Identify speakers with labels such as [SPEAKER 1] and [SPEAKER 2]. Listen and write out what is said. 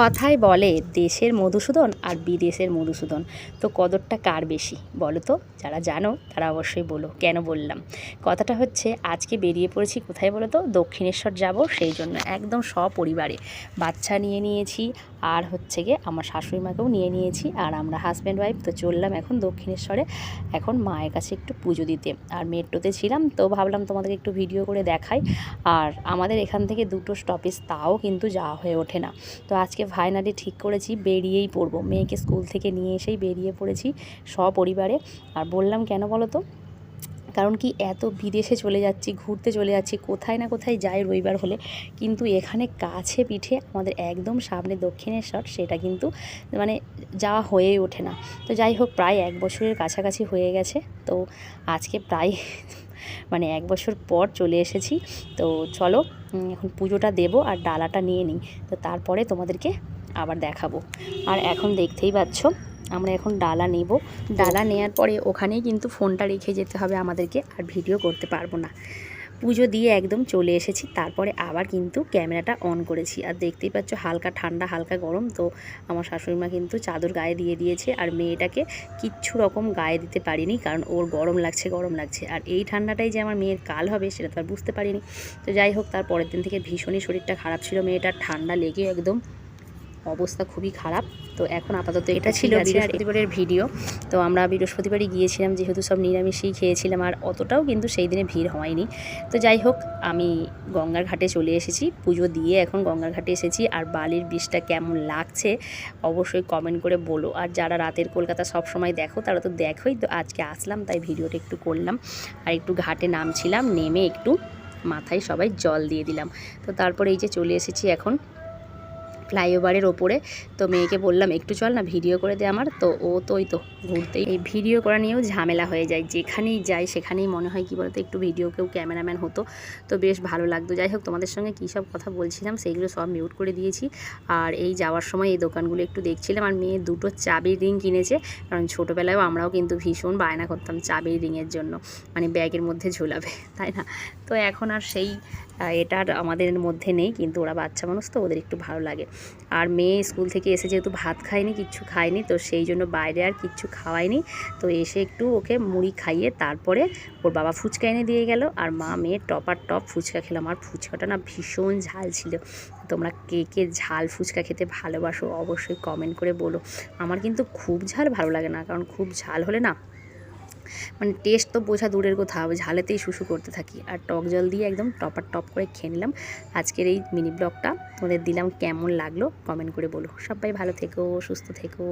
[SPEAKER 1] কথায় বলে দেশের মধুসূদন আর বিদেশের মধুসূদন। তো কদরটা কার বেশি? বলো তো, যারা জানো তারা অবশ্যই বলো, কেন বললাম? কথাটা হচ্ছে, আজকে বেরিয়ে পড়েছি কোথায় বলো তো? দক্ষিণেশ্বর যাব, সেই জন্য একদম সপরিবারে। বাচ্চা নিয়ে নিয়েছি, আর হচ্ছে গিয়ে আমার শাশুড়ি মাকেও নিয়ে নিয়েছি, আর আমরা হাজব্যান্ড ওয়াইফ তো চললাম এখন দক্ষিণেশ্বরে। এখন মায়ের কাছে একটু পুজো দিতে। আর মেট্রোতে ছিলাম, তো ভাবলাম তোমাদেরকে একটু ভিডিও করে দেখাই। আর আমাদের এখান থেকে দুটো স্টপেজ তাও কিন্তু যাওয়া হয়ে ওঠে না। তো আজকে ফাইনালি ঠিক করেছি, বেরিয়েই পড়ব। মেয়েকে স্কুল থেকে নিয়ে এসেই বেরিয়ে পড়েছি সপরিবারে। আর বললাম কেন বলো তো? কারণ কি এত বিদেশে চলে যাচ্ছি, ঘুরতে চলে যাচ্ছি, কোথায় না কোথায় যাই রবিবার হলে। কিন্তু এখানে কাছে পিঠে আমাদের একদম সামনে দক্ষিণেশ্বর, সেটা কিন্তু মানে যাওয়া হয়েই ওঠে না। তো যাই হোক, প্রায় এক বছরের কাছাকাছি হয়ে গেছে। তো আজকে প্রায় মানে এক বছর পর চলে এসেছি। তো চলো এখন পুজোটা দেব আর ডালাটা নিয়ে নিই। তো তারপরে তোমাদেরকে আবার দেখাবো। আর এখন দেখতেই পাচ্ছ, আমরা এখন ডালা নেব। ডালা নেওয়ার পরে ওখানেই কিন্তু ফোনটা রেখে যেতে হবে আমাদেরকে, আর ভিডিও করতে পারব না। পুজো দিয়ে একদম চলে এসেছি। তারপরে আবার কিন্তু ক্যামেরাটা অন করেছি। আর দেখতেই পাচ্ছ, হালকা ঠান্ডা, হালকা গরম। তো আমার শাশুড়ি মা কিন্তু চাদর গায়ে দিয়ে দিয়েছে। আর মেয়েটাকে কিচ্ছু রকম গায়ে দিতে পারিনি, কারণ ওর গরম লাগছে গরম লাগছে। আর এই ঠান্ডাটাই যে আমার মেয়ের কাল হবে, সেটা তো আর বুঝতে পারিনি। তো যাই হোক, তার পরের দিন থেকে ভীষণই শরীরটা খারাপ ছিল। মেয়েটার ঠান্ডা লেগে একদম অবস্থা খুবই খারাপ। তো এখন আপাতত এটা ছিল বৃহস্পতিবারের ভিডিও। তো আমরা বৃহস্পতিবারই গিয়েছিলাম যেহেতু সব নিরামিষই খেয়েছিলাম আর অতটাও কিন্তু সেই দিনে ভিড় হয়নি। তো যাই হোক আমি গঙ্গার ঘাটে চলে এসেছি পুজো দিয়ে এখন গঙ্গার ঘাটে এসেছি আর বালির বৃষ্টিটা কেমন লাগছে অবশ্যই কমেন্ট করে বলো। আর যারা রাতের কলকাতা সব সময় দেখো তারা তো দেখোই তো আজকে আসলাম তাই ভিডিওটা একটু করলাম। আর একটু ঘাটে নামছিলাম নেমে একটু মাথায় সবাই জল দিয়ে দিলাম। তো তারপরে এই যে চলে এসেছি এখন ফ্লাইওভারের ওপরে। তো মেয়েকে বললাম, একটু চল না, ভিডিও করে দে আমার। তো ও তো ওই তো ঘুরতেই। এই ভিডিও করা নিয়েও ঝামেলা হয়ে যায়। যেখানেই যাই, সেখানেই মনে হয়, কি বলতো, একটু ভিডিও কেউ ক্যামেরাম্যান হতো। তো বেশ ভালো লাগতো। যাই হোক, তোমাদের সঙ্গে কী সব কথা বলছিলাম, সেইগুলো সব মিউট করে দিয়েছি। আর এই যাওয়ার সময় এই দোকানগুলো একটু দেখছিলাম। আর মেয়ে দুটো চাবির রিং কিনেছে। কারণ ছোটোবেলায়ও আমরাও কিন্তু ভীষণ বায়না করতাম চাবির রিংয়ের জন্য। মানে ব্যাগের মধ্যে ঝোলাবে, তাই না? তো এখন আর সেই এটার আমাদের মধ্যে নেই। কিন্তু ওরা বাচ্চা মানুষ, তো ওদের একটু ভালো লাগে। আর মেয়ে স্কুল থেকে এসে যেহেতু ভাত খায়নি, কিচ্ছু খায়নি, তো সেই জন্য বাইরে আর কিচ্ছু খাওয়ায়নি। তো এসে একটু ওকে মুড়ি খাইয়ে তারপরে ওর বাবা ফুচকা এনে দিয়ে গেল আর মা মেয়ে আর টপ ফুচকা খেলাম। আর ফুচকাটা না ভীষণ ঝাল ছিল। তোমরা কে কে ঝাল ফুচকা খেতে ভালোবাসো অবশ্যই কমেন্ট করে বলো। আমার কিন্তু খুব ঝাল ভালো লাগে না, কারণ খুব ঝাল হলে না মানে টেস্ট তো বোঝা দূরের কোথাও ঝালেতেই শুশু করতে থাকি। আর টক জল দিয়ে একদম টপার টপ করে খেয়ে নিলাম। আজকের এই মিনি ব্লগটা তোমাদের দিলাম কেমন লাগল? কমেন্ট করে বলো। সবাই ভালো থেকো, সুস্থ থেকো।